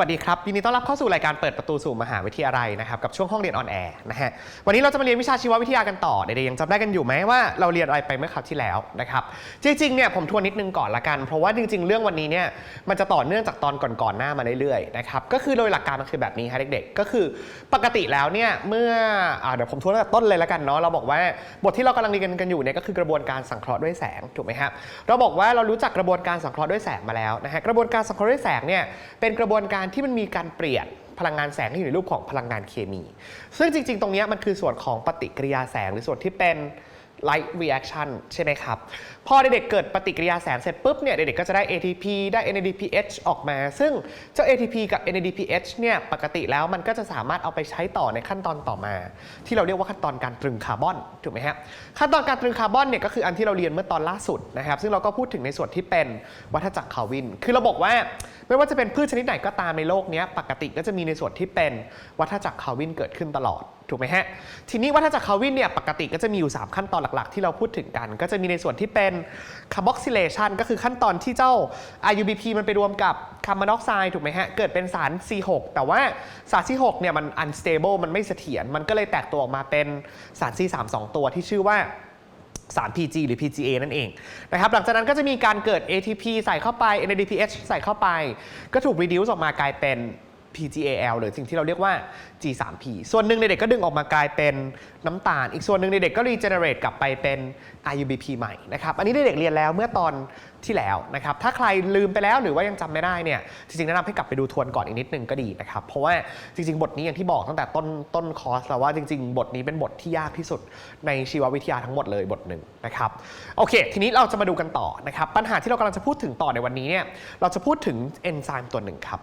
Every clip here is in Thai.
วัสดีครับยินดีต้อนรับเข้าสู่รายการเปิดประตูสู่มหาวิทยาลัยนะครับกับช่วงห้องเรียนออนแอร์นะฮะวันนี้เราจะมาเรียนวิชาชีววิทยากันต่อเด็กๆยังจำได้กันอยู่ไหมว่าเราเรียนอะไรไปเมื่อคราวที่แล้วนะครับจริงๆเนี่ยผมทวนนิดนึงก่อนละกัน เพราะว่าจริง ๆ เรื่องวันนี้เนี่ยมันจะต่อเนื่องจากตอนก่อนๆหน้ามาเรื่อยๆนะครับก็คือโดยหลักการมันคือแบบนี้ฮะเด็กๆ ก็คือปกติแล้วเนี่ยเมื่ออเดี๋ยวผมทวนตั้งแต่ต้นเลยละกันเนาะเราบอกว่าบทที่เรากำลังเรียนกันอยู่เนี่ยก็คือกระบวนการสังเคราะห์ด้วยแสงถูกไหมครับเราบอกว่าเรารู้จักกระบวนการสังเคราะห์ด้วยแสงมาแล้วนะฮะกระบวนการสังเคราะห์ด้วยแสงเนี่ยเป็นกระบวนการที่มันมีการเปลี่ยนพลังงานแสงที่อยู่ในรูปของพลังงานเคมี ซึ่งจริง ๆ ตรงนี้มันคือส่วนของปฏิกิริยาแสงหรือส่วนที่เป็น light reaction ใช่ไหมครับ พอเด็กๆเกิดปฏิกิริยาแสงเสร็จปุ๊บเนี่ยเด็กๆก็จะได้ ATP ได้ NADPH ออกมา ซึ่งเจ้า ATP กับ NADPH เนี่ยปกติแล้วมันก็จะสามารถเอาไปใช้ต่อในขั้นตอนต่อมา ที่เราเรียกว่าขั้นตอนการตรึงคาร์บอนถูกไหมฮะขั้นตอนการตรึงคาร์บอนเนี่ยก็คืออันที่เราเรียนเมื่อตอนล่าสุดนะครับซึ่งเราก็พูดถึงในส่วนที่เป็นวัฏจักรคาร์วิน คือเราบอกว่าไม่ว่าจะเป็นพืชชนิดไหนก็ตามในโลกนี้ปกติก็จะมีในส่วนที่เป็นวัฏจักรคาร์วินเกิดขึ้นตลอด ถูกไหมฮะ ทีนี้วัฏจักรคาร์วินเนี่ยปกติก็จะมีอยู่ 3 ขั้นตอนหลักๆ ที่เราพูดถึงกัน ก็จะมีในส่วนที่เป็นคาร์บอกซิเลชันก็คือขั้นตอนที่เจ้า IUBP มันไปรวมกับคาร์บอนไดออกไซด์ถูกไหมฮะ เกิดเป็นสาร C6 แต่ว่าสาร C6 เนี่ยมัน unstable มันไม่เสถียรมันก็เลยแตกตัวออกมาเป็นสาร C3 สองตัวที่ชื่อว่าสาร PG หรือ PGA นั่นเองนะครับหลังจากนั้นก็จะมีการเกิด ATP ใส่เข้าไป NADPH ใส่เข้าไป ก็ถูก reduce ออกมากลายเป็น PGAL หรือสิ่งที่เราเรียกว่า G3P ส่วนหนึ่งในเด็กก็ดึงออกมากลายเป็นน้ำตาล อีกส่วนหนึ่งในเด็กก็รีเจเนเรตกลับไปเป็น IUBP ใหม่นะครับ อันนี้เด็กเรียนแล้วเมื่อตอนที่แล้วนะครับ ถ้าใครลืมไปแล้วหรือว่ายังจำไม่ได้เนี่ย จริงๆแนะนำให้กลับไปดูทวนก่อนอีกนิดนึงก็ดีนะครับ เพราะว่าจริง ๆ บทนี้อย่างที่บอกตั้งแต่ต้นต้นคอร์สแล้วว่าจริง ๆ บทนี้เป็นบทที่ยากที่สุดในชีววิทยาทั้งหมดเลยบทหนึ่งนะครับ โอเค ทีนี้เราจะมาดูกันต่อนะครับ ปัญหาที่เรากำลังจะพูดถึงต่อในวันนี้เนี่ย เราจะพูดถึงเอนไซม์ตัวหนึ่งครับ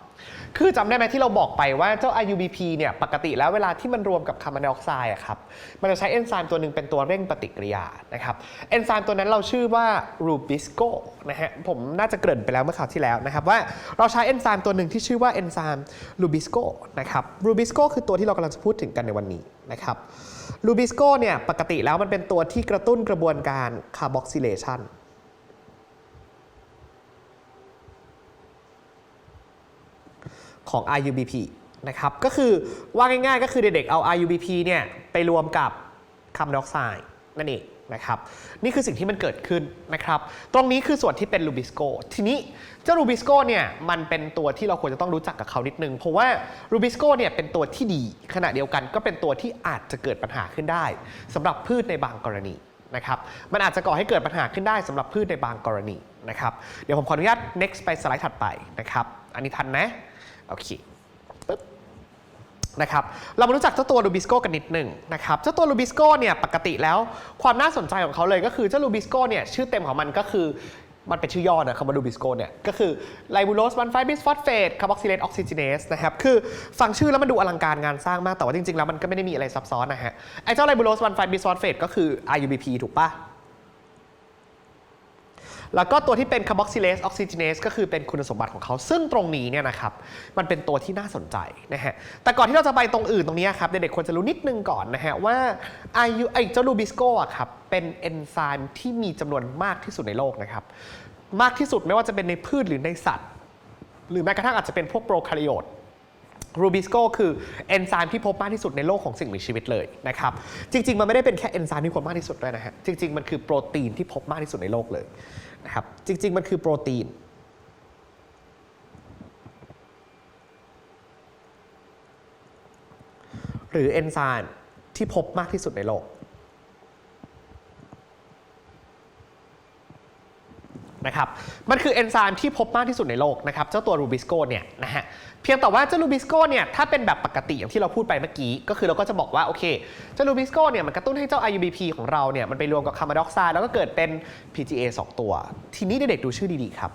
คือจำได้ไหมที่เราบอกไปว่าเจ้า IUBP เนี่ย ปกติแล้วเวลาที่มันรวมกับคาร์บอนไดออกไซด์อะครับ มันจะใช้เอนไซม์ตัวหนึ่งเป็นตัวเร่งปฏิกิริยานะครับ เอนไซม์ตัวนั้นเราชื่อว่า Rubisco นะฮะผมน่าจะเกริ่นไปแล้วเมื่อคราวที่แล้วนะครับว่าเราใช้เอนไซม์ตัวหนึ่งที่ชื่อว่าเอนไซม์ Rubisco นะครับ Rubisco คือตัวที่เรากำลังจะพูดถึงกันในวันนี้นะครับ Rubisco เนี่ยปกติแล้วมันเป็นตัวที่กระตุ้นกระบวนการคาร์บอกซิเลชันของ RUBP นะครับ ก็คือว่าง่ายๆ ก็คือเด็กๆ เอา RUBP เนี่ยไปรวมกับคาร์บอนไดออกไซด์นั่นเอง นะครับนี่คือสิ่งที่มันเกิดขึ้นนะครับ ตรงนี้คือส่วนที่เป็นลูบิสโกทีนี้เจ้าลูบิสโกเนี่ยมันเป็นตัวที่เราควรจะต้องรู้จักกับเขานิดนึง เพราะว่าลูบิสโกเนี่ยเป็นตัวที่ดี ขณะเดียวกันก็เป็นตัวที่อาจจะเกิดปัญหาขึ้นได้สำหรับพืชในบางกรณีนะครับมันอาจจะก่อให้เกิดปัญหาขึ้นได้สำหรับพืชในบางกรณีนะครับเดี๋ยวผมขออนุญาต next ไปสไลด์ถัดไปนะครับอันนี้ทันนะโอเค นะครับเรามารู้จักเจ้าตัวลูบิสโกกันนิดหนึ่งนะครับเจ้าตัวลูบิสโกเนี่ยปกติแล้วความน่าสนใจของเขาเลยก็คือเจ้าลูบิสโกเนี่ยชื่อเต็มของมันก็คือมันเป็นชื่อย่อนะคำว่าลูบิสโกเนี่ยก็คือไลบูโลสวันไฟบิสฟอสเฟตคาร์บอกซิเลตออกซิเจเนสนะครับคือฟังชื่อแล้วมันดูอลังการงานสร้างมากแต่ว่าจริงๆ แล้วมันก็ไม่ได้มีอะไรซับซ้อนนะฮะไอ้เจ้าไลบูโลสวันไฟบิสฟอสเฟตก็คือ IUBP ถูกปะ แล้วก็ตัวที่เป็นคาร์บอกซิเลสออกซิเจเนสก็คือเป็นคุณสมบัติของเขา ซึ่งตรงนี้เนี่ยนะครับ มันเป็นตัวที่น่าสนใจนะฮะ แต่ก่อนที่เราจะไปตรงอื่นตรงนี้ครับ เด็กๆควรจะรู้นิดนึงก่อนนะฮะว่าไอยูไอเจ้าลูบิสโกอะครับ เป็นเอนไซม์ที่มีจำนวนมากที่สุดในโลกนะครับ มากที่สุดไม่ว่าจะเป็นในพืชหรือในสัตว์ หรือแม้กระทั่งอาจจะเป็นพวกโปรคาริโอตรูบิสโกคือเอนไซม์ที่พบมากที่สุดในโลกของสิ่งมีชีวิตเลยนะครับ จริง ๆ มันไม่ได้เป็นแค่เอนไซม์ที่พบมากที่สุดด้วยนะฮะ จริง ๆ มันคือโปรตีนที่พบมากที่สุดในโลกเลย นะครับจริง ๆ มันคือโปรตีน หรือเอนไซม์ที่พบมากที่สุดในโลก นะครับ มันคือเอนไซม์ที่พบมากที่สุดในโลกนะครับเจ้าตัวรูบิสโกเนี่ยนะฮะเพียงแต่ว่าเจ้ารูบิสโกเนี่ยถ้าเป็นแบบปกติอย่างที่เราพูดไปเมื่อกี้ ก็คือเราก็จะบอกว่าโอเคเจ้ารูบิสโกเนี่ยมันกระตุ้นให้เจ้า IUBP ของเราเนี่ยมันไปรวมกับคาร์บอนไดออกไซด์แล้วก็เกิดเป็น PGA 2 ตัว ทีนี้เด็กๆดูชื่อดีๆครับ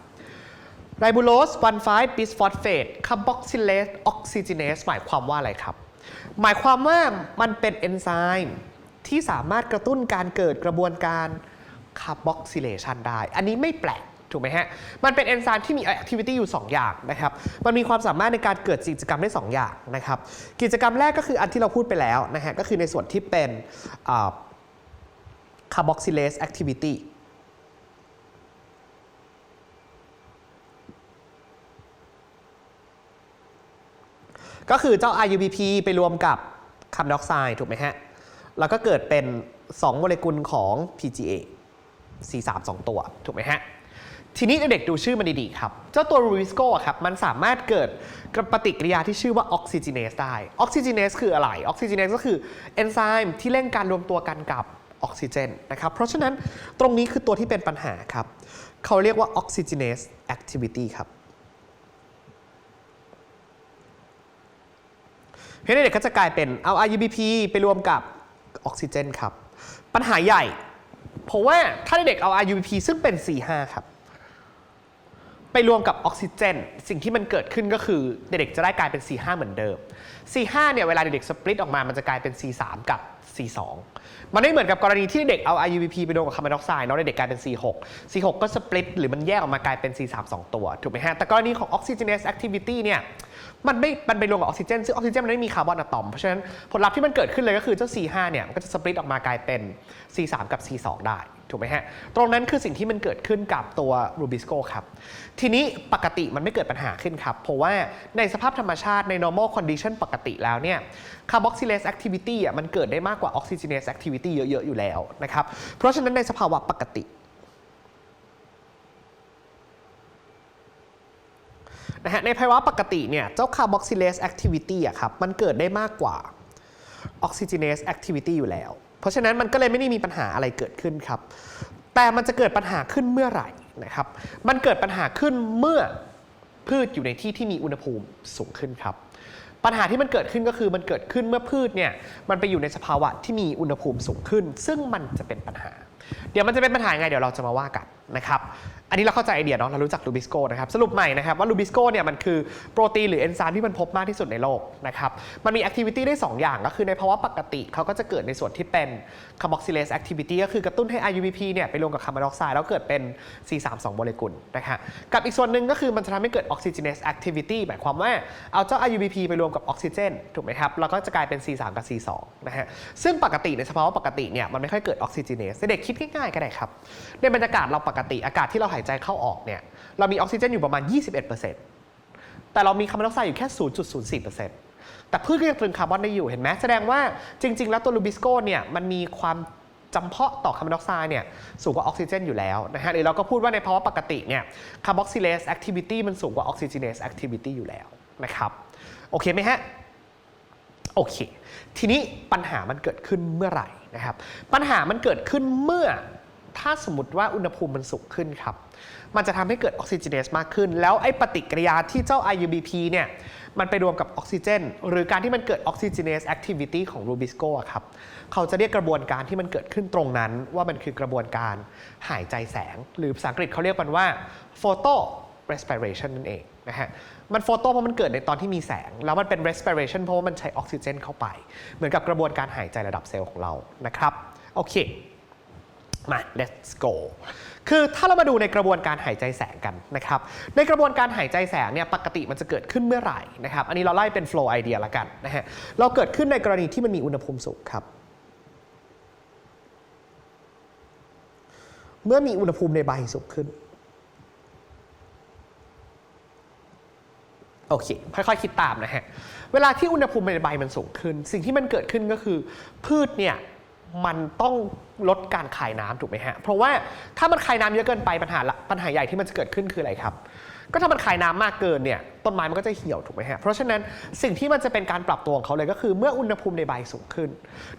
ไรบูโลสวันไฟบิสฟอสเฟตคาร์บอกซิเลสออกซิเจเนสหมายความว่าอะไรครับ หมายความว่ามันเป็นเอนไซม์ที่สามารถกระตุ้นการเกิดกระบวนการคาร์บอกซิเลชันได้ อันนี้ไม่แปลก ถูกไหมฮะ มันเป็นเอนไซม์ที่มีแอคทิวิตี้อยู่ 2 อย่างนะครับ มันมีความสามารถในการเกิดกิจกรรมได้ 2 อย่างนะครับ กิจกรรมแรกก็คืออันที่เราพูดไปแล้วนะฮะ ก็คือในส่วนที่เป็นคาร์บอกซิเลสแอคทิวิตี้ก็คือเจ้า RUBP ไปรวมกับคาร์บอนไดออกไซด์ถูกไหมฮะ แล้วก็เกิดเป็น 2 โมเลกุลของ PGA C3 2 ตัว ถูกไหมฮะ ทีนี้เด็กดูชื่อมันดีๆครับ เจ้าตัวรูบิสโกครับมันสามารถเกิดปฏิกิริยาที่ชื่อว่าออกซิเจเนสได้ออกซิเจเนสคืออะไรออกซิเจเนสก็คือเอนไซม์ที่เร่งการรวมตัวกันกับออกซิเจนนะครับเพราะฉะนั้นตรงนี้คือตัวที่เป็นปัญหาครับ เขาเรียกว่าออกซิเจเนสแอคทิวิตี้ครับเพราะฉะนั้นเด็กก็จะกลายเป็นเอา RUBP ไปรวมกับออกซิเจนครับ ปัญหาใหญ่ เพราะว่าถ้าเด็กเอา RUBP ซึ่งเป็น C5 ครับ ไปรวมกับออกซิเจน สิ่งที่มันเกิดขึ้นก็คือเด็กๆจะได้กลายเป็น C5 เหมือนเดิม C5 เนี่ยเวลาเด็กๆสปลิตออกมามันจะกลายเป็น C3 กับ C2 มันไม่เหมือนกับกรณีที่เด็กเอา RUBP ไปรวมกับคาร์บอนไดออกไซด์เนาะเด็กๆกลายเป็น C6 C6 ก็สปลิตหรือมันแยกออกมากลายเป็น C3 2 ตัว ถูกไหมฮะ แต่กรณีของ oxygenase activity เนี่ยมันไม่ มันไปรวมกับออกซิเจนซึ่งออกซิเจนมันไม่มีคาร์บอนอะตอม เพราะฉะนั้นผลลัพธ์ที่มันเกิดขึ้นเลยก็คือเจ้า C5 เนี่ยมันก็จะสปลิตออกมากลายเป็น C3 กับ C2 ได้ ถูกไหมฮะ ตรงนั้นคือสิ่งที่มันเกิดขึ้นกับตัวรูบิสโกครับ ทีนี้ปกติมันไม่เกิดปัญหาขึ้นครับ เพราะว่าในสภาพธรรมชาติใน normal condition ปกติแล้วเนี่ย carboxylase activity อะมันเกิดได้มากกว่า oxygenase activity เยอะ ๆ อยู่แล้วนะครับ เพราะฉะนั้นในสภาวะปกตินะฮะในภาวะปกติเนี่ยเจ้า carboxylase activity อะครับมันเกิดได้มากกว่า oxygenase activity อยู่แล้ว เพราะฉะนั้นมันก็เลยไม่ได้มีปัญหาอะไรเกิดขึ้นครับ แต่มันจะเกิดปัญหาขึ้นเมื่อไหร่นะครับ มันเกิดปัญหาขึ้นเมื่อพืชอยู่ในที่ที่มีอุณหภูมิสูงขึ้นครับ ปัญหาที่มันเกิดขึ้นก็คือมันเกิดขึ้นเมื่อพืชเนี่ยมันไปอยู่ในสภาวะที่มีอุณหภูมิสูงขึ้น ซึ่งมันจะเป็นปัญหาเดี๋ยวมันจะเป็นปัญหายไงเดี๋ยวเราจะมาว่ากันนะครับอันนี้เราเข้าใจไอเดียเนาะเรารู้จักลูบิสโกนะครับสรุปใหม่นะครับว่าลูบิสโกเนี่ยมันคือโปรตีนหรือเอนไซม์ที่มันพบมากที่สุดในโลกนะครับมันมีแอคทิวิตี้ได้ 2 อย่างก็คือในภาวะปกติเขาก็จะเกิดในส่วนที่เป็นคาร์บอกซิเลสแอคทิวิตี้ก็คือกระตุ้นให้ IUPP เนี่ยไปรวมกับคาร์บอนไดออกไซด์แล้วเกิดเป็น C32 โมเลกุลนะฮะกับอีกส่วนหนึ่งก็คือมันจะทำให้เกิดออกซิเจเนสแอคทิวิตี้หมายความว่าเอาเจ้า IUPP ไปรวมกับออกซิเจนถูกไหมครับแล้วก็จะกลายเป็น C3 กับ C2 นะฮะซึ่งปกติในสภาวะปกติเนี่ยมันไม่ค่อยเกิดออกซิเจนสเด็กคิดง่ายๆก็ได้ครับ ในบรรยากาศเราปกติอากาศที่เราหายใจเข้าออกเนี่ยเรามีออกซิเจนอยู่ประมาณ 21%แต่เรามีคาร์บอนไดออกไซด์อยู่แค่ 0.04%แต่พืชก็ยังตรึงคาร์บอนได้อยู่เห็นไหมแสดงว่าจริง ๆ แล้วตัวลูบิสโกเนี่ยมันมีความจำเพาะต่อคาร์บอนไดออกไซด์เนี่ยสูงกว่าออกซิเจนอยู่แล้วนะฮะหรือเราก็พูดว่าในภาวะปกติเนี่ยคาร์บอกซิเลสแอคทิวิตี้มันสูงกว่าออกซิเจเนสแอคทิวิตี้อยู่แล้วนะครับโอเคไหมฮะ โอเค ทีนี้ปัญหามันเกิดขึ้นเมื่อไหร่นะครับ ปัญหามันเกิดขึ้นเมื่อถ้าสมมติว่าอุณหภูมิมันสูงขึ้นครับ มันจะทำให้เกิดออกซิเจเนสมากขึ้น แล้วไอ้ปฏิกิริยาที่เจ้า IUBP เนี่ย มันไปรวมกับออกซิเจน หรือการที่มันเกิดออกซิเจเนสแอคทิวิตี้ของรูบิสโกะครับ เขาจะเรียกกระบวนการที่มันเกิดขึ้นตรงนั้นว่ามันคือกระบวนการหายใจแสง หรือภาษาอังกฤษเขาเรียกมันว่า photo respiration นั่นเองนะฮะ มันโฟโต้เพราะมันเกิดในตอนที่มีแสง แล้วมันเป็น respiration เพราะว่ามันใช้ออกซิเจนเข้าไป เหมือนกับกระบวนการหายใจระดับเซลล์ของเรานะครับโอเคมา let's go คือถ้าเรามาดูในกระบวนการหายใจแสงกันนะครับ ในกระบวนการหายใจแสงเนี่ยปกติมันจะเกิดขึ้นเมื่อไหร่นะครับ อันนี้เราไล่เป็น flow idea ละกันนะฮะ เราเกิดขึ้นในกรณีที่มันมีอุณหภูมิสูงครับ เมื่อมีอุณหภูมิในใบสูงขึ้น โอเค ค่อยๆ คิดตามนะฮะ เวลาที่อุณหภูมิในใบมันสูงขึ้น สิ่งที่มันเกิดขึ้นก็คือ พืชเนี่ยมันต้องลดการคายน้ำถูกไหมฮะ เพราะว่าถ้ามันคายน้ำเยอะเกินไปปัญหาละปัญหาใหญ่ที่มันจะเกิดขึ้นคืออะไรครับ ก็ถ้ามันคายน้ำมากเกินเนี่ยต้นไม้มันก็จะเหี่ยวถูกไหมฮะ เพราะฉะนั้นสิ่งที่มันจะเป็นการปรับตัวของเขาเลยก็คือเมื่ออุณหภูมิในใบสูงขึ้น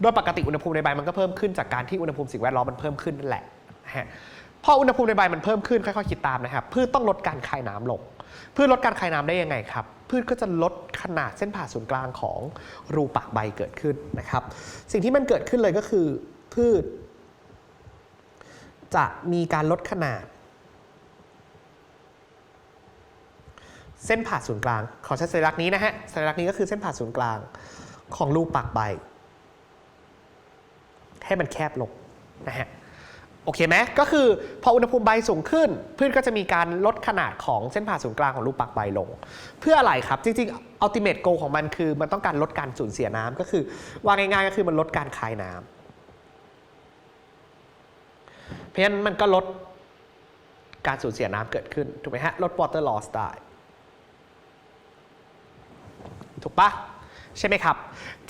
โดยปกติอุณหภูมิในใบมันก็เพิ่มขึ้นจากการที่อุณหภูมิสิ่งแวดล้อมมันเพิ่มขึ้นนั่นแหละฮะพออุณหภูมิในใบมันเพิ่มขึ้นค่อยๆคิดตามนะครับพืชต้องลดการคายน้ำลง พืชลดการคายน้ำได้ยังไงครับ พืชก็จะลดขนาดเส้นผ่าศูนย์กลางของรูปากใบเกิดขึ้นนะครับ สิ่งที่มันเกิดขึ้นเลยก็คือพืช จะมีการลดขนาด เส้นผ่าศูนย์กลาง ขอใช้สัญลักษณ์นี้นะฮะสัญลักษณ์นี้ก็คือเส้นผ่าศูนย์กลางของรูปากใบ ให้มันแคบลงนะฮะ โอเคไหมก็คือพออุณหภูมิใบสูงขึ้น พืชก็จะมีการลดขนาดของเส้นผ่าศูนย์กลางของรูปปากใบลง เพื่ออะไรครับ จริงๆ ultimate goal ของมันคือ มันต้องการลดการสูญเสียน้ำก็คือว่าง่ายๆก็คือมันลดการคายน้ำเพราะฉะนั้นมันก็ลดการสูญเสียน้ำเกิดขึ้น ถูกไหมฮะ ลด water loss ได้ ถูกปะ ใช่ไหมครับ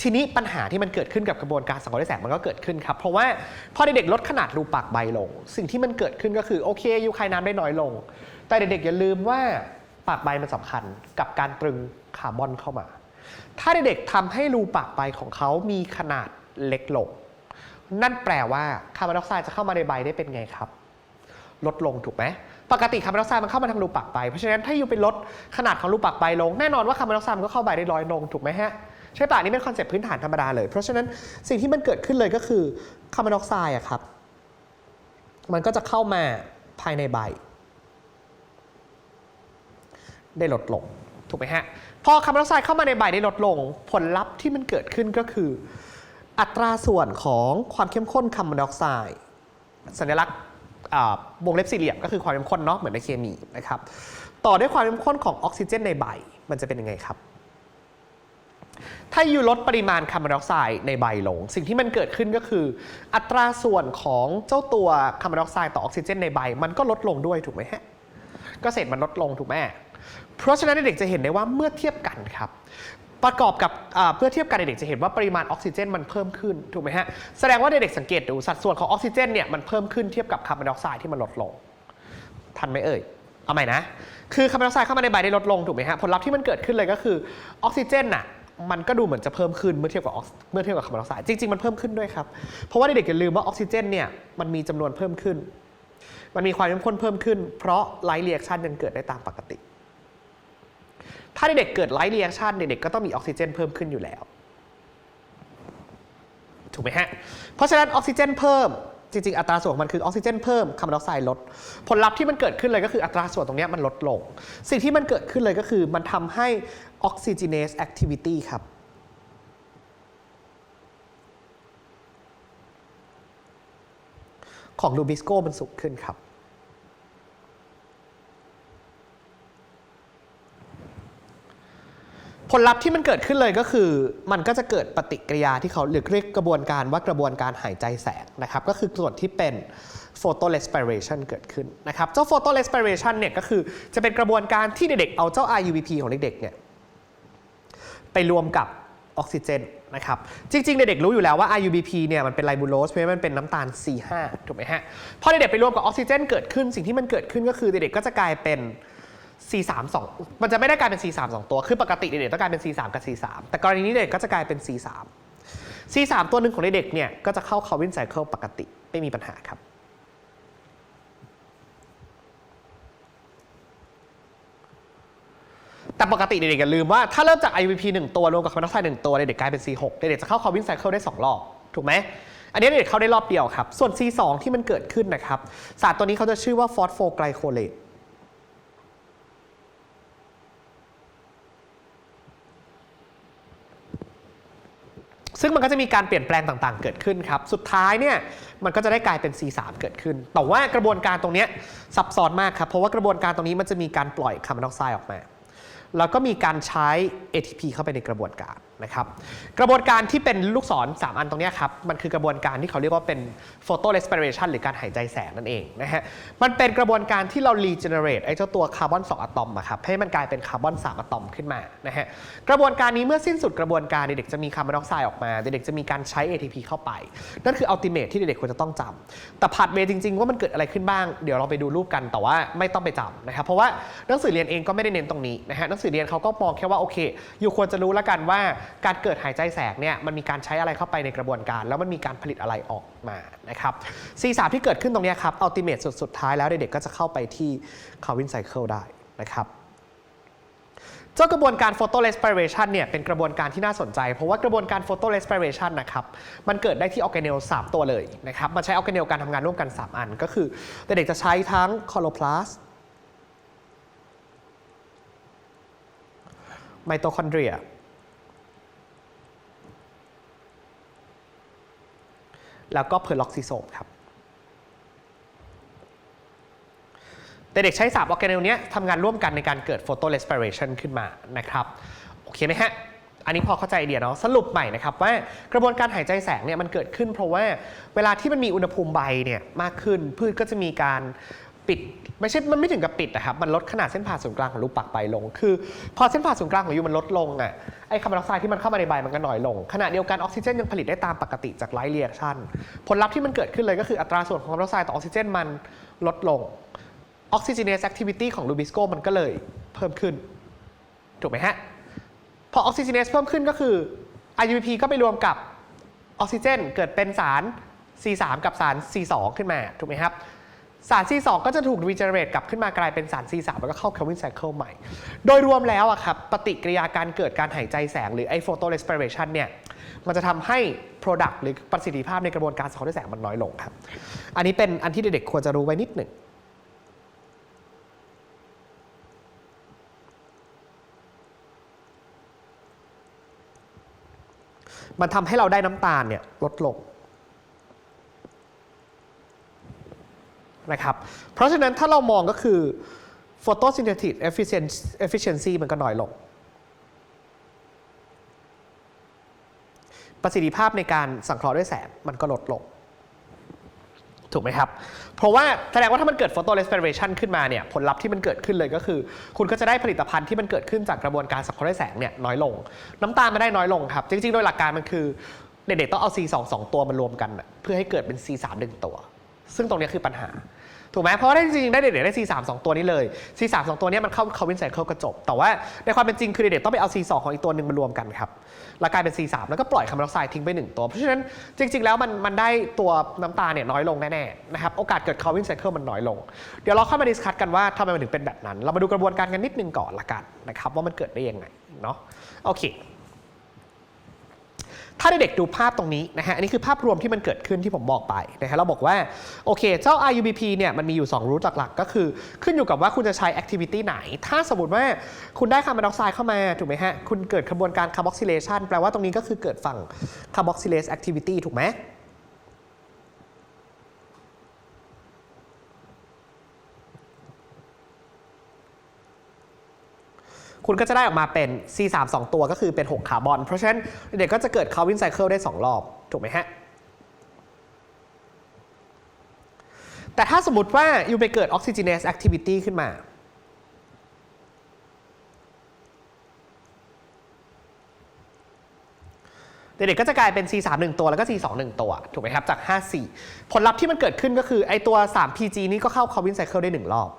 ทีนี้ปัญหาที่มันเกิดขึ้นกับกระบวนการสังเคราะห์ด้วยแสงมันก็เกิดขึ้นครับ เพราะว่าพอเด็กๆลดขนาดรูปากใบลง สิ่งที่มันเกิดขึ้นก็คือโอเคยูคายน้ำได้น้อยลง แต่เด็กๆอย่าลืมว่าปากใบมันสำคัญกับการตรึงคาร์บอนเข้ามา ถ้าเด็กๆทำให้รูปากใบของเขามีขนาดเล็กลง นั่นแปลว่าคาร์บอนไดออกไซด์จะเข้ามาในใบได้เป็นไงครับ ลดลงถูกไหมปกติคาร์บอนไดออกไซด์มันเข้ามาทางรูปากใบ เพราะฉะนั้นถ้าอยู่ไปลดขนาดของรูปากใบลง แน่นอนว่าคาร์บอนไดออกไซด์มันก็เข้าใบได้น้อยลงถูกไหมฮะ ใช่ป่ะนี่เป็นคอนเซ็ปต์พื้นฐานธรรมดาเลย เพราะฉะนั้นสิ่งที่มันเกิดขึ้นเลยก็คือคาร์บอนไดออกไซด์อะครับ มันก็จะเข้ามาภายในใบ ได้ลดลง ถูกไหมฮะ พอคาร์บอนไดออกไซด์เข้ามาในใบได้ลดลง ผลลัพธ์ที่มันเกิดขึ้นก็คือ อัตราส่วนของความเข้มข้นคาร์บอนไดออกไซด์สัญลักษณ์วงเล็บสี่เหลี่ยมก็คือความเข้มข้นเนาะเหมือนในเคมีนะครับ ต่อด้วยความเข้มข้นของออกซิเจนในใบ มันจะเป็นยังไงครับ ถ้าอยู่ลดปริมาณคาร์บอนไดออกไซด์ในใบลง สิ่งที่มันเกิดขึ้นก็คือ อัตราส่วนของเจ้าตัวคาร์บอนไดออกไซด์ต่อออกซิเจนในใบ มันก็ลดลงด้วยถูกไหมฮะก็เศษมันลดลงถูกไหมเพราะฉะนั้นเด็กจะเห็นได้ว่าเมื่อเทียบกันครับประกอบกับเพื่อเทียบกันเด็กจะเห็นว่าปริมาณออกซิเจนมันเพิ่มขึ้นถูกไหมฮะแสดงว่าเด็กสังเกตดูสัดส่วนของออกซิเจนเนี่ยมันเพิ่มขึ้นเทียบกับคาร์บอนไดออกไซด์ที่มันลดลง ทันไหมเอ่ยเอาใหม่นะคือคาร์บอนไดออกไซด์เข้ามาในใบได้ลดลงถูกไหมฮะผลลัพธ์ที่มันเกิดขึ้นเลยก็คือออกซิเจนน่ะ มันก็ดูเหมือนจะเพิ่มขึ้นเมื่อเทียบกับออกเมื่อเทียบกับคาร์บอนไดออกไซด์จริง ๆ มันเพิ่มขึ้นด้วยครับ เพราะว่าเด็กๆอย่าลืมว่าออกซิเจนเนี่ยมันมีจำนวนเพิ่มขึ้น มันมีความเข้มข้นเพิ่มขึ้น เพราะไลท์เรีแอคชั่นยังเกิดได้ตามปกติ ถ้าเด็กๆเกิดไลท์เรีแอคชั่นเด็กๆก็ต้องมีออกซิเจนเพิ่มขึ้นอยู่แล้ว ถูกไหมฮะเพราะฉะนั้นออกซิเจนเพิ่ม จริง ๆ อัตราส่วนของมันคือออกซิเจนเพิ่มคาร์บอนไดออกไซด์ลด ผลลัพธ์ที่มันเกิดขึ้นเลยก็คืออัตราส่วนตรงนี้มันลดลง สิ่งที่มันเกิดขึ้นเลยก็คือมันทำให้ออกซิเจเอสแอคทิวิตี้ครับของลูบิสโกมันสูงขึ้นครับ ผลลัพธ์ที่มันเกิดขึ้นเลยก็คือ มันก็จะเกิดปฏิกิริยาที่เขาเรียกกระบวนการว่ากระบวนการหายใจแสงนะครับ ก็คือส่วนที่เป็น photo respiration เกิดขึ้นนะครับ เจ้า photo respiration เนี่ยก็คือจะเป็นกระบวนการที่เด็กๆเอาเจ้า RUVP ของเด็กๆเนี่ยไปรวมกับออกซิเจนนะครับ จริงๆ เด็กๆรู้อยู่แล้วว่า RUBP เนี่ยมันเป็นไลบูโลสเพราะมันเป็นน้ำตาล C5 ถูกไหมฮะ พอเด็กๆไปรวมกับออกซิเจนเกิดขึ้นสิ่งที่มันเกิดขึ้นก็คือเด็กๆก็จะกลายเป็น C3 2 มันจะไม่ได้กลายเป็น C3 2 ตัว คือปกติเด็กๆต้องกลายเป็น C3 กับ C3 แต่กรณีนี้เด็กก็จะกลายเป็น C3 C3 ตัวหนึ่งของเด็กเนี่ยก็จะเข้า Calvin cycle ปกติไม่มีปัญหาครับ แต่ปกติเด็กๆอย่าลืมว่าถ้าเริ่มจาก IVP 1 ตัวรวมกับคาร์บอนไดออกไซด์1ตัวเด็กๆกลายเป็น C6 เด็กๆจะเข้า Calvin cycle ได้ 2 รอบ ถูกไหมอันนี้เด็กเข้าได้รอบเดียวครับ ส่วน C2 ที่มันเกิดขึ้นนะครับ สารตัวนี้เขาจะชื่อว่า phosphoglycolate ซึ่งมันก็จะมีการเปลี่ยนแปลงต่างๆ เกิดขึ้นครับ สุดท้ายเนี่ยมันก็จะได้กลายเป็น C3 เกิดขึ้น แต่ว่ากระบวนการตรงนี้ซับซ้อนมากครับ เพราะว่ากระบวนการตรงนี้มันจะมีการปล่อยคาร์บอนไดออกไซด์ออกมา แล้วก็มีการใช้ ATP เข้าไปในกระบวนการ นะครับกระบวนการที่เป็นลูกศร 3 อันตรงนี้ครับ มันคือกระบวนการที่เขาเรียกว่าเป็น photo respiration หรือการหายใจแสงนั่นเองนะฮะมันเป็นกระบวนการที่เรา regenerate ไอ้เจ้าตัวคาร์บอน2อะตอมอะครับให้มันกลายเป็นคาร์บอน3อะตอมขึ้นมานะฮะกระบวนการนี้เมื่อสิ้นสุดกระบวนการเด็กจะมีคาร์บอนไดออกไซด์ออกมา เด็กจะมีการใช้ ATP เข้าไป นั่นคือ ultimate ที่เด็กควรจะต้องจำแต่ผัดเวจริง ๆ ว่ามันเกิดอะไรขึ้นบ้างเดี๋ยวเราไปดูรูปกันแต่ว่าไม่ต้องไปจำนะครับเพราะว่าหนังสือเรียนเองก็ไม่ได้เน้นตรงนี้นะฮะหนังสือเรียนเขาก็มองแค่ว่าโอเค อยู่ควรจะรู้แล้วกันว่าการเกิดหายใจแสงเนี่ยมันมีการใช้อะไรเข้าไปในกระบวนการ แล้วมันมีการผลิตอะไรออกมานะครับ C3 ที่เกิดขึ้นตรงนี้ครับ ultimate สุดสุดท้ายแล้วเด็กๆก็จะเข้าไปที่ Calvin cycle ได้นะครับเจ้ากระบวนการ photo respiration เนี่ยเป็นกระบวนการที่น่าสนใจ เพราะว่ากระบวนการ photo respiration นะครับมันเกิดได้ที่ออร์แกเนล3ตัวเลยนะครับมันใช้ออร์แกเนลการทำงานร่วมกัน 3 อัน ก็คือเด็กๆจะใช้ทั้ง chloroplast ไมโตคอนเดรีย แล้วก็เพอร์ล็อกซิโซมครับแต่เด็กใช้3ออร์แกเนลเนี้ยทำงานร่วมกันในการเกิดโฟโตเรสปิเรชันขึ้นมานะครับ โอเคไหมฮะ อันนี้พอเข้าใจไอเดียเนาะสรุปใหม่นะครับว่ากระบวนการหายใจแสงเนี่ยมันเกิดขึ้นเพราะว่าเวลาที่มันมีอุณหภูมิใบเนี่ยมากขึ้นพืชก็จะมีการ ปิดไม่ใช่ มันไม่ถึงกับปิดนะครับ มันลดขนาดเส้นผ่าศูนย์กลางของรูปากใบลง คือ พอเส้นผ่าศูนย์กลางของยูมันลดลงอะ ไอคาร์บอนไดออกไซด์ที่มันเข้ามาในใบมันก็น้อยลง ขณะเดียวกันออกซิเจนยังผลิตได้ตามปกติจากไลท์เรีแอคชั่นผลลัพธ์ที่มันเกิดขึ้นเลยก็คืออัตราส่วนของคาร์บอนไดออกไซด์ต่อออกซิเจนมันลดลง ออกซิเจเนสแอคทิวิตี้ของลูบิสโกมันก็เลยเพิ่มขึ้น ถูกไหมฮะ พอออกซิเจเนสเพิ่มขึ้นก็คือ IUPP ก็ไปรวมกับออกซิเจนเกิดเป็นสาร C3 กับสาร C2 ขึ้นมา ถูกไหมครับ สาร C2 ก็จะถูกรีเจเนเรตกลับขึ้นมากลายเป็นสาร C3 แล้วก็เข้า Kelvin cycle ใหม่ โดยรวมแล้วอะครับปฏิกิริยาการเกิดการหายใจแสงหรือไอ้ photo respiration เนี่ยมันจะทำให้ product หรือประสิทธิภาพในกระบวนการสังเคราะห์ด้วยแสงมันน้อยลงครับ อันนี้เป็นอันที่เด็กๆควรจะรู้ไว้นิดหนึ่งมันทำให้เราได้น้ำตาลเนี่ยลดลง นะครับ เพราะฉะนั้นถ้าเรามองก็คือ photosynthetic efficiency efficiency มันก็น้อยลง ประสิทธิภาพในการสังเคราะห์ด้วยแสงมันก็ลดลง ถูกไหมครับ เพราะว่าแสดงว่าถ้ามันเกิด photo respiration ขึ้นมาเนี่ยผลลัพธ์ที่มันเกิดขึ้นเลยก็คือ คุณก็จะได้ผลิตภัณฑ์ที่มันเกิดขึ้นจากกระบวนการสังเคราะห์ด้วยแสงเนี่ยน้อยลง น้ำตาลมันได้น้อยลงครับ จริงๆ โดยหลักการมันคือเด็กๆต้องเอา C2 2ตัวมารวมกัน เพื่อให้เกิดเป็น C3 1ตัว ซึ่งตรงนี้คือปัญหา ถูกไหมเพราะว่าได้จริงๆได้เด็กๆได้ C3 2 ตัวนี้เลย C3 2 ตัวนี้มันเข้าเขาวินไซเคิลก็จบ แต่ว่าในความเป็นจริงคือเด็กๆต้องไปเอา C2 ของอีกตัวหนึ่งมารวมกันครับแล้วกลายเป็น C3 แล้วก็ปล่อยคาร์บอนไดออกไซด์ทิ้งไป 1 ตัว เพราะฉะนั้นจริง ๆ แล้วมันมันได้ตัวน้ำตาลเนี่ยน้อยลงแน่ๆนะครับโอกาสเกิดคาร์วินไซเคิลมันน้อยลง เดี๋ยวเราค่อยมาดิสคัตกันว่าทำไมมันถึงเป็นแบบนั้น เรามาดูกระบวนการกันนิดนึงก่อนละกันนะครับว่ามันเกิดได้ยังไงเนาะโอเค ถ้าเด็กๆดูภาพตรงนี้นะฮะ อันนี้คือภาพรวมที่มันเกิดขึ้นที่ผมบอกไปนะฮะ เราบอกว่า โอเค เจ้า IUBP เนี่ยมันมีอยู่ 2 รูทหลักๆ ก็คือขึ้นอยู่กับว่าคุณจะใช้ activity ไหน ถ้าสมมติว่าคุณได้คาร์บอนไดออกไซด์เข้ามา ถูกไหมฮะ คุณเกิดกระบวนการคาร์บอกซิเลชันแปลว่าตรงนี้ก็คือเกิดฝั่งคาร์บอกซิเลสแอคทิวิตี้ถูกไหม คุณก็จะได้ออกมาเป็น C3 2 ตัวก็คือเป็น 6 คาร์บอน เพราะฉะนั้นเด็กก็จะเกิดคาร์วินไซเคิลได้ 2 รอบ ถูกไหมฮะ แต่ถ้าสมมติว่าอยู่ไปเกิดออกซิ e น a s e activity ขึ้นมาเด็กๆก็จะกลายเป็น C3 1ตัว แล้วก็ C2 1ตัว ถูกไหมครับ จาก 54 ผลลัพธ์ที่มันเกิดขึ้นก็คือ ไอตัว 3 PG นี้ก็เข้า Calvin cycle ได้ 1 รอบ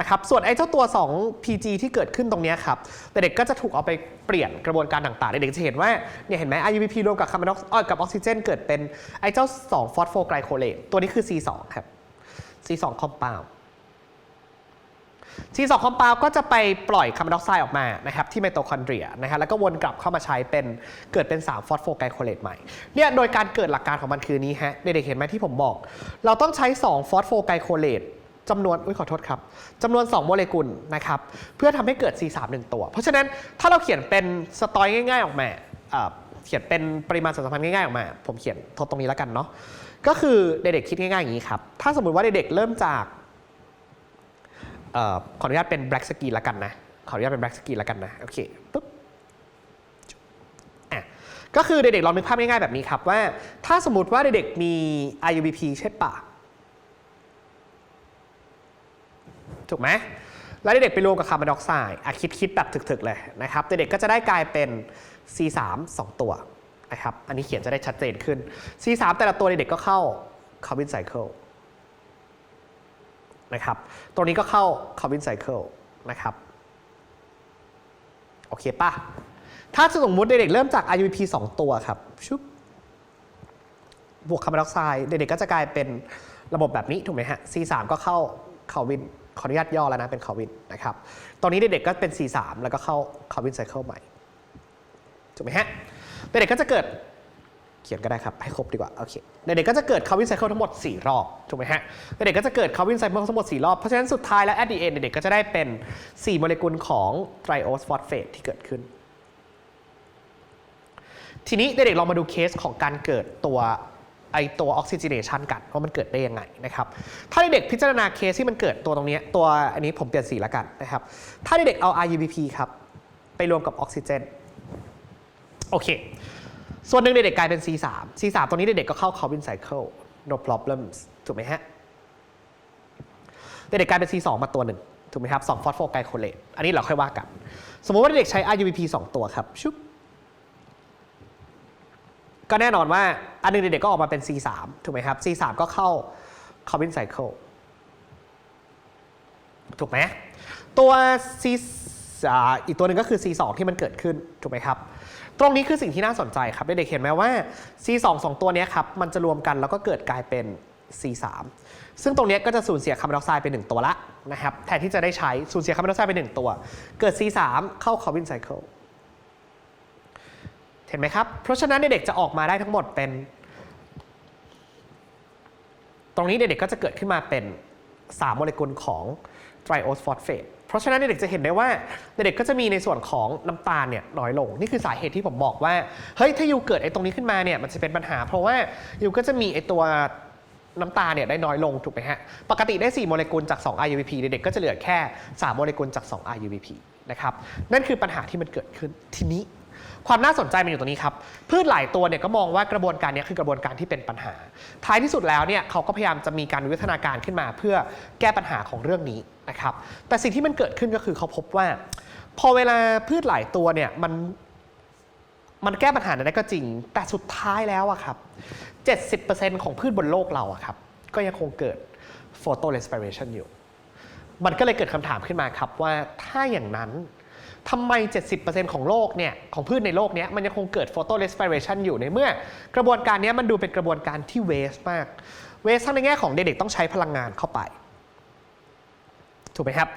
นะครับส่วนไอ้เจ้าตัว 2 PG ที่เกิดขึ้นตรงนี้ครับเด็กๆก็จะถูกเอาไปเปลี่ยนกระบวนการต่างๆ เด็กๆจะเห็นว่าเนี่ยเห็นไหม IUPP รวมกับคาร์บอนออกกับออกซิเจนเกิดเป็นไอ้เจ้า 2 ฟอสโฟไกลโคเลตตัวนี้คือ C2 ครับ C2 compound C2 compound ก็จะไปปล่อยคาร์บอนไดออกไซด์ออกมานะครับที่ไมโตคอนเดรียนะฮะแล้วก็วนกลับเข้ามาใช้เป็นเกิดเป็น 3 ฟอสโฟไกลโคเลตใหม่เนี่ยโดยการเกิดหลักการของมันคือนี้ฮะเด็กๆเห็นไหมที่ผมบอก เราต้องใช้ 2 ฟอสโฟไกลโคเลต จำนวนอุ้ยขอโทษครับจำนวน 2 โมเลกุลนะครับเพื่อทำให้เกิด C3 1 ตัว เพราะฉะนั้นถ้าเราเขียนเป็นสตอยง่าย ๆ ออกมาเขียนเป็นปริมาณสัมพันธ์ง่ายๆออกมา ผมเขียนทดตรงนี้แล้วกันเนาะก็คือเด็กๆคิดง่ายๆอย่างนี้ครับ ถ้าสมมุติว่าเด็กๆเริ่มจากออขออนุญาตเป็น black screen แล้วกันนะขออนุญาตเป็น black screen แล้วกันนะโอเคปุ๊บอะก็คือเด็กๆลองนึกภาพง่ายๆแบบนี้ครับว่า ถ้าสมมติว่าเด็กๆมี IUBP ใช่ปะ ถูกไหมแล้วเด็กๆไปรวมกับคาร์บอนไดออกไซด์อะคิดคิดแบบถึกๆเลยนะครับเด็กๆก็จะได้กลายเป็น C3 2 ตัวนะครับอันนี้เขียนจะได้ชัดเจนขึ้น C3 แต่ละตัวเด็กๆก็เข้าคาร์บอนไซเคิลนะครับตัวนี้ก็เข้าคาร์บอนไซเคิลนะครับโอเคป่ะ ถ้าสมมติเด็กๆเริ่มจาก IUP 2 ตัวครับชุบบวกคาร์บอนไดออกไซด์เด็กๆก็จะกลายเป็นระบบแบบนี้ถูกไหมฮะ C3 ก็เข้าคาร์วิน ขออนุญาตย่อแล้วนะเป็นคาร์วินนะครับตอนนี้เด็กๆก็เป็น C3 แล้วก็เข้าคาร์วินไซเคิลใหม่ถูกไหมฮะเด็กๆก็จะเกิดเขียนก็ได้ครับ ให้ครบดีกว่าโอเคเด็กๆก็จะเกิดคาร์วินไซเคิลทั้งหมด 4 รอบถูกไหมฮะเด็กๆก็จะเกิดคาร์วินไซเคิลทั้งหมด 4 รอบ เพราะฉะนั้นสุดท้ายแล้ว at the end เด็กๆก็จะได้เป็น 4 โมเลกุลของไตรโอสฟอสเฟตที่เกิดขึ้น ทีนี้เด็กๆลองมาดูเคสของการเกิดตัว ไอตัวออกซิเจเนชันกันว่ามันเกิดได้ยังไงนะครับ ถ้าเด็กพิจารณาเคสที่มันเกิดตัวตรงนี้ตัวอันนี้ผมเปลี่ยนสีแล้วกันนะครับ ถ้าเด็กเอา IUPP ครับไปรวมกับออกซิเจนโอเค ส่วนหนึ่งเด็กกลายเป็น C3 C3 ตัวนี้เด็กก็เข้า Calvin cycle no problems ถูกไหมฮะเด็กกลายเป็น C2 มาตัวหนึ่งถูกไหมครับ2ฟอสโฟไกลโคเลตอันนี้เราค่อยว่ากัน สมมติว่าเด็กใช้ RUBP 2 ตัวครับชุบ ก็แน่นอนว่าอันหนึงเด็กๆก็ออกมาเป็น C3 ถูกไหมครับ C3 ก็เข้า Carbon Cycle ถูกไหมตัว C อีกตัวหนึ่งก็คือ C2 ที่มันเกิดขึ้น ถูกไหมครับ ตรงนี้คือสิ่งที่น่าสนใจครับเด็กๆเห็นไหมว่า C2 สองตัวนี้ครับมันจะรวมกันแล้วก็เกิดกลายเป็น C3 ซึ่งตรงนี้ก็จะสูญเสียคาร์บอนไดออกไซด์ไปหนึ่งตัวละนะครับแทนที่จะได้ใช้สูญเสียคาร์บอนไดออกไซด์ไปหนึ่งตัว เกิด C3 เข้า Carbon Cycle เเห็นไหมครับ เพราะฉะนั้นเด็กจะออกมาได้ทั้งหมดเป็น ตรงนี้เด็กก็จะเกิดขึ้นมาเป็น 3 โมเลกุลของไตรโอสฟอสเฟตเพราะฉะนั้นเด็กจะเห็นได้ว่าเด็กก็จะมีในส่วนของน้ำตาลเนี่ยน้อยลง นี่คือสาเหตุที่ผมบอกว่าเฮ้ยถ้ายูเกิดไอ้ตรงนี้ขึ้นมาเนี่ยมันจะเป็นปัญหา เพราะว่ายูก็จะมีไอ้ตัวน้ำตาลเนี่ยได้น้อยลงถูกไหมฮะ ปกติได้ 4 โมเลกุลจาก 2 RUBP เด็กๆก็จะเหลือแค่ 3 โมเลกุลจาก 2 RUBP นะครับ นั่นคือปัญหาที่มันเกิดขึ้นทีนี้ ความน่าสนใจมันอยู่ตรงนี้ครับ พืชหลายตัวเนี่ยก็มองว่ากระบวนการนี้คือกระบวนการที่เป็นปัญหา ท้ายที่สุดแล้วเนี่ยเขาก็พยายามจะมีการวิวัฒนาการขึ้นมา เพื่อแก้ปัญหาของเรื่องนี้นะครับ แต่สิ่งที่มันเกิดขึ้นก็คือเขาพบว่า พอเวลาพืชหลายตัวเนี่ยมันมันแก้ปัญหาได้ก็จริง แต่สุดท้ายแล้วอะครับ 70%ของพืชบนโลกเราอะครับ ก็ยังคงเกิด photo respiration อยู่ มันก็เลยเกิดคำถามขึ้นมาครับว่าถ้าอย่างนั้น ทำไม 70%ของโลกเนี่ยของพืชในโลกเนี้ยมันยังคงเกิด photo respiration อยู่ในเมื่อกระบวนการนี้มันดูเป็นกระบวนการที่ waste มาก waste ทั้งในแง่ของเด็กๆต้องใช้พลังงานเข้าไป ถูกไหมครับ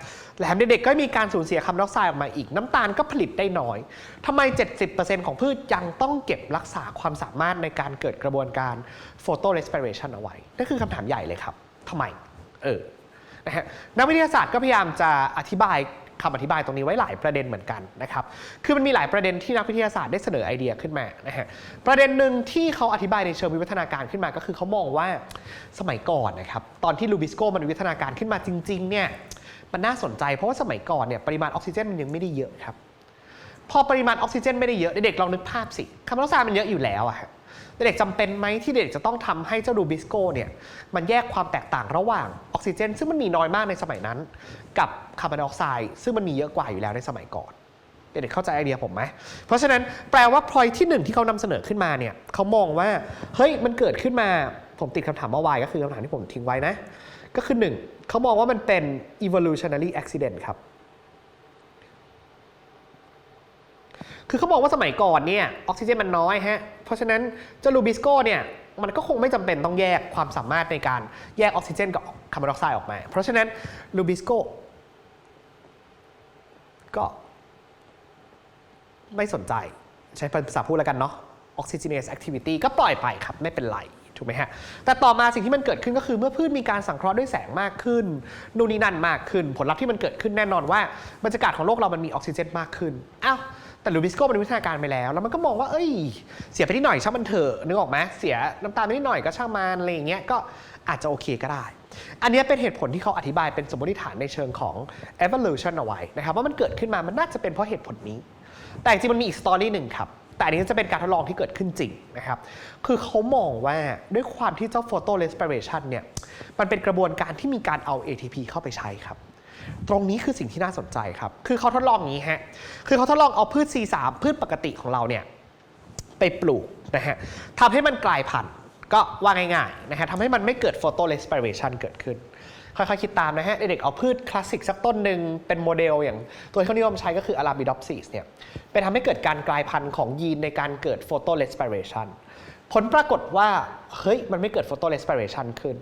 แถมเด็กๆก็มีการสูญเสียคาร์บอนไดออกไซด์ออกมาอีกน้ำตาลก็ผลิตได้น้อยทำไม 70%ของพืชยังต้องเก็บรักษาความสามารถในการเกิดกระบวนการ photo respiration เอาไว้นั่นคือคำถามใหญ่เลยครับทำไมเออนะฮะนักวิทยาศาสตร์ก็พยายามจะอธิบาย คำอธิบายตรงนี้ไว้หลายประเด็นเหมือนกันนะครับ คือมันมีหลายประเด็นที่นักวิทยาศาสตร์ได้เสนอไอเดียขึ้นมานะฮะ ประเด็นหนึ่งที่เขาอธิบายในเชิงวิวัฒนาการขึ้นมาก็คือเขามองว่าสมัยก่อนนะครับ ตอนที่ลูบิสโกมันวิวัฒนาการขึ้นมาจริง ๆ เนี่ย มันน่าสนใจเพราะว่าสมัยก่อนเนี่ยปริมาณออกซิเจนมันยังไม่ได้เยอะครับ พอปริมาณออกซิเจนไม่ได้เยอะเด็กๆลองนึกภาพสิคาร์บอนไดออกไซด์มันเยอะอยู่แล้วอะฮะ เด็กจำเป็นไหมที่เด็กจะต้องทำให้เจ้าดูบิสโก้เนี่ยมันแยกความแตกต่างระหว่างออกซิเจน ซึ่งมันมีน้อยมากในสมัยนั้น กับคาร์บอนไดออกไซด์ซึ่งมันมีเยอะกว่าอยู่แล้วในสมัยก่อนเด็กๆเข้าใจไอเดียผมไหม เพราะฉะนั้นแปลว่าพลอยที่หนึ่งที่เขานำเสนอขึ้นมาเนี่ยเขามองว่าเฮ้ยมันเกิดขึ้นมาผมติดคำถามว่าวายก็คือคำถามที่ผมทิ้งไว้นะ ก็คือหนึ่งเขามองว่ามันเป็น evolutionary accident ครับ คือเขาบอกว่าสมัยก่อนเนี่ยออกซิเจนมันน้อยฮะ เพราะฉะนั้นเจ้าลูบิสโกเนี่ยมันก็คงไม่จำเป็นต้องแยกความสามารถในการแยกออกซิเจนกับคาร์บอนไดออกไซด์ออกมา เพราะฉะนั้นลูบิสโกก็ไม่สนใจใช้ภาษาพูดแล้วกันเนาะ oxygenase activity ก็ปล่อยไปครับ ไม่เป็นไร ถูกไหมฮะ แต่ต่อมาสิ่งที่มันเกิดขึ้นก็คือเมื่อพืชมีการสังเคราะห์ด้วยแสงมากขึ้น นู่นนี่นั่นมากขึ้น ผลลัพธ์ที่มันเกิดขึ้นแน่นอนว่าบรรยากาศของโลกเรามันมีออกซิเจนมากขึ้นอ้าว แต่ลูบิสโก้มันวิทยาการไปแล้ว แล้วมันก็มองว่า เอ้ย เสียไปนิดหน่อยช่างมันเถอะนึกออกไหมเสียน้ำตาลไปนิดหน่อยก็ช่างมันอะไรอย่างเงี้ยก็อาจจะโอเคก็ได้ อันนี้เป็นเหตุผลที่เขาอธิบายเป็นสมมติฐานในเชิงของ evolution เอาไว้นะครับว่ามันเกิดขึ้นมามันน่าจะเป็นเพราะเหตุผลนี้ แต่จริงๆมันมีอีกสตอรี่หนึ่งครับแต่อันนี้จะเป็นการทดลองที่เกิดขึ้นจริงนะครับ คือเขามองว่าด้วยความที่เจ้า photo respiration เนี่ย มันเป็นกระบวนการที่มีการเอา ATP เข้าไปใช้ครับ ตรงนี้คือสิ่งที่น่าสนใจครับ คือเขาทดลองนี้ฮะ คือเขาทดลองเอาพืช C3 พืชปกติของเราเนี่ยไปปลูกนะฮะทำให้มันกลายพันธุ์ก็ว่าง่ายๆนะฮะทำให้มันไม่เกิด photo respiration เกิดขึ้น ค่อยๆคิดตามนะฮะ เด็กๆเอาพืชคลาสสิกสักต้นหนึ่งเป็นโมเดลอย่างตัวที่เขานิยมใช้ก็คือ Arabidopsis เนี่ยไปทำให้เกิดการกลายพันธุ์ของยีนในการเกิด photo respiration ผลปรากฏว่า เฮ้ย มันไม่เกิด photo respiration ขึ้น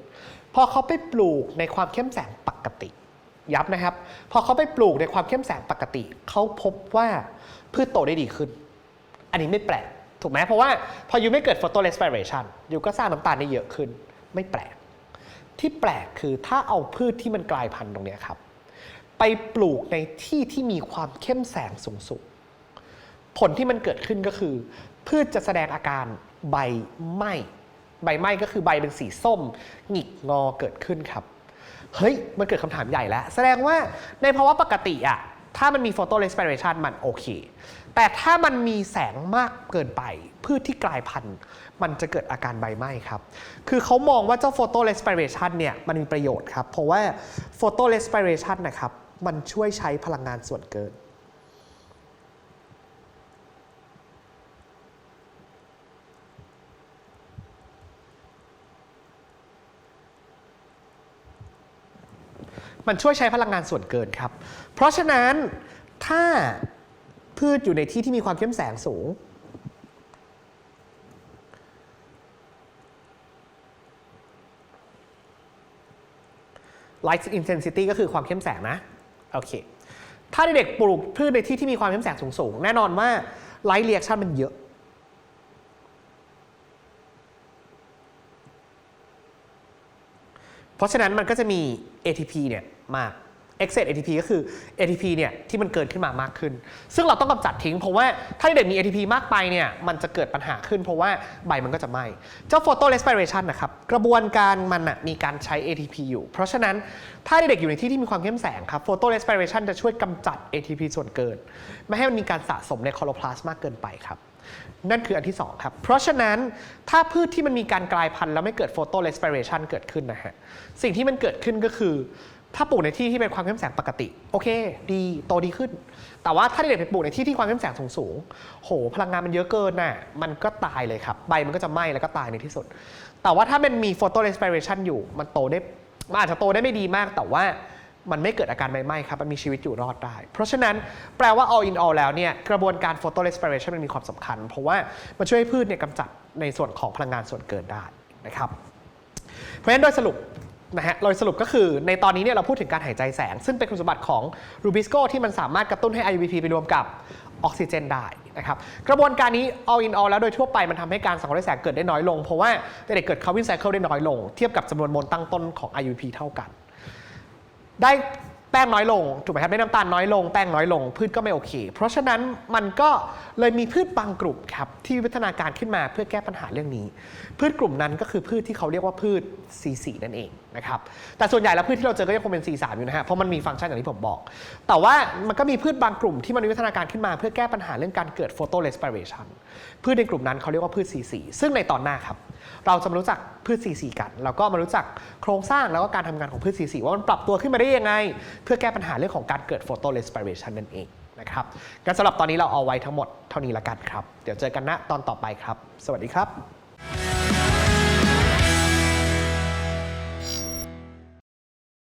พอเขาไปปลูกในความเข้มแสงปกติ ย้ำนะครับ พอเขาไปปลูกในความเข้มแสงปกติ เขาพบว่าพืชโตได้ดีขึ้น อันนี้ไม่แปลก ถูกไหมเพราะว่าพอยูไม่เกิด photo respiration ยูก็สร้างน้ำตาลได้เยอะขึ้น ไม่แปลก ที่แปลกคือถ้าเอาพืชที่มันกลายพันธุ์ตรงนี้ครับ ไปปลูกในที่ที่มีความเข้มแสงสูงสุดผลที่มันเกิดขึ้นก็คือ พืชจะแสดงอาการใบไหม้ใบไหม้ก็คือใบเป็นสีส้ม หงิกงอเกิดขึ้นครับ เฮ้ย มันเกิดคำถามใหญ่แล้ว แสดงว่าในภาวะปกติอะถ้ามันมีโฟโตเรส p i r a t i o n มันโอเค แต่ถ้ามันมีแสงมากเกินไป พืชที่กลายพันธุ์ มันจะเกิดอาการใบไหม้ครับ คือเขามองว่าเจ้าโฟโตเรส p i r a t i o n เนี่ยมันมีประโยชน์ครับ เพราะว่าโฟโตเรส p i r a t i o n นะครับ มันช่วยใช้พลังงานส่วนเกิน มันช่วยใช้พลังงานส่วนเกินครับ เพราะฉะนั้นถ้าพืชอยู่ในที่ที่มีความเข้มแสงสูง light intensity ก็คือความเข้มแสงนะ โอเค ถ้าเด็กๆปลูกพืชในที่ที่มีความเข้มแสงสูงๆ แน่นอนว่า light reaction มันเยอะ เพราะฉะนั้นมันก็จะมี ATP เนี่ย มาก excess ATP ก็คือ ATP เนี่ยที่มันเกินขึ้นมามากขึ้น ซึ่งเราต้องกำจัดทิ้งเพราะว่าถ้าเด็กมี ATP มากไปเนี่ยมันจะเกิดปัญหาขึ้นเพราะว่าใบมันก็จะไหม้เจ้า photo respiration นะครับกระบวนการมันมีการใช้ ATP อยู่ เพราะฉะนั้นถ้าเด็กอยู่ในที่ที่มีความเข้มแสงครับ photo respiration จะช่วยกำจัด ATP ส่วนเกิน ไม่ให้มันมีการสะสมในคลอโรพลาสต์มากเกินไปครับนั่นคืออันที่ 2 ครับ เพราะฉะนั้นถ้าพืชที่มันมีการกลายพันธุ์แล้วไม่เกิด photo respiration เกิดขึ้นนะฮะ สิ่งที่มันเกิดขึ้นก็คือ ถ้าปลูกในที่ที่เป็นความเข้มแสงปกติ โอเค ดีโตดีขึ้น แต่ว่าถ้าเด็กไปปลูกในที่ที่ความเข้มแสงสูงๆโห พลังงานมันเยอะเกินน่ะมันก็ตายเลยครับ ใบมันก็จะไหม้แล้วก็ตายในที่สุด แต่ว่าถ้ามันมี photo respiration อยู่มันโตได้มันอาจจะโตได้ไม่ดีมาก แต่ว่ามันไม่เกิดอาการใบไหม้ครับ มันมีชีวิตอยู่รอดได้ เพราะฉะนั้นแปลว่า all in all แล้วเนี่ยกระบวนการ photo respiration มันมีความสำคัญ เพราะว่ามันช่วยให้พืชเนี่ยกำจัดในส่วนของพลังงานส่วนเกินได้นะครับ เพราะฉะนั้นโดยสรุป นะฮะโดยสรุปก็คือในตอนนี้เนี่ยเราพูดถึงการหายใจแสง ซึ่งเป็นคุณสมบัติของรูบิสโกที่มันสามารถกระตุ้นให้ IUPP ไปรวมกับออกซิเจนได้นะครับกระบวนการนี้ all in all แล้วโดยทั่วไปมันทำให้การสังเคราะห์แสงเกิดได้น้อยลง เพราะว่าเด็กเกิด Calvin cycle ได้น้อยลง เทียบกับจำนวนโมลตั้งต้นของ IUP เท่ากัน ได้แป้งน้อยลงถูกไหมครับได้น้ำตาลน้อยลงแป้งน้อยลง พืชก็ไม่โอเค เพราะฉะนั้นมันก็เลยมีพืชบางกลุ่มครับที่วิวัฒนาการขึ้นมาเพื่อแก้ปัญหาเรื่องนี้ พืชกลุ่มนั้นก็คือพืชที่เขาเรียกว่าพืช C4 นั่นเองนะครับแต่ส่วนใหญ่แล้วพืชที่เราเจอก็ยังคงเป็น C3 อยู่นะฮะเพราะมันมีฟังก์ชันอย่างที่ผมบอก แต่ว่ามันก็มีพืชบางกลุ่มที่มันวิวัฒนาการขึ้นมาเพื่อแก้ปัญหาเรื่องการเกิด photo respiration พืชในกลุ่มนั้นเขาเรียกว่าพืช C4 ซึ่งในตอนหน้าครับ เราจะมารู้จักพืช C4 กัน แล้วก็มารู้จักโครงสร้างแล้วก็การทำงานของพืช C4 ว่ามันปรับตัวขึ้นมาได้ยังไง เพื่อแก้ปัญหาเรื่องของการเกิด photo respiration นั่นเองนะครับงั้นสำหรับตอนนี้เราเอาไว้ทั้งหมดเท่านี้ละกันครับเดี๋ยวเจอกันณตอนต่อไปครับ สวัสดีครับ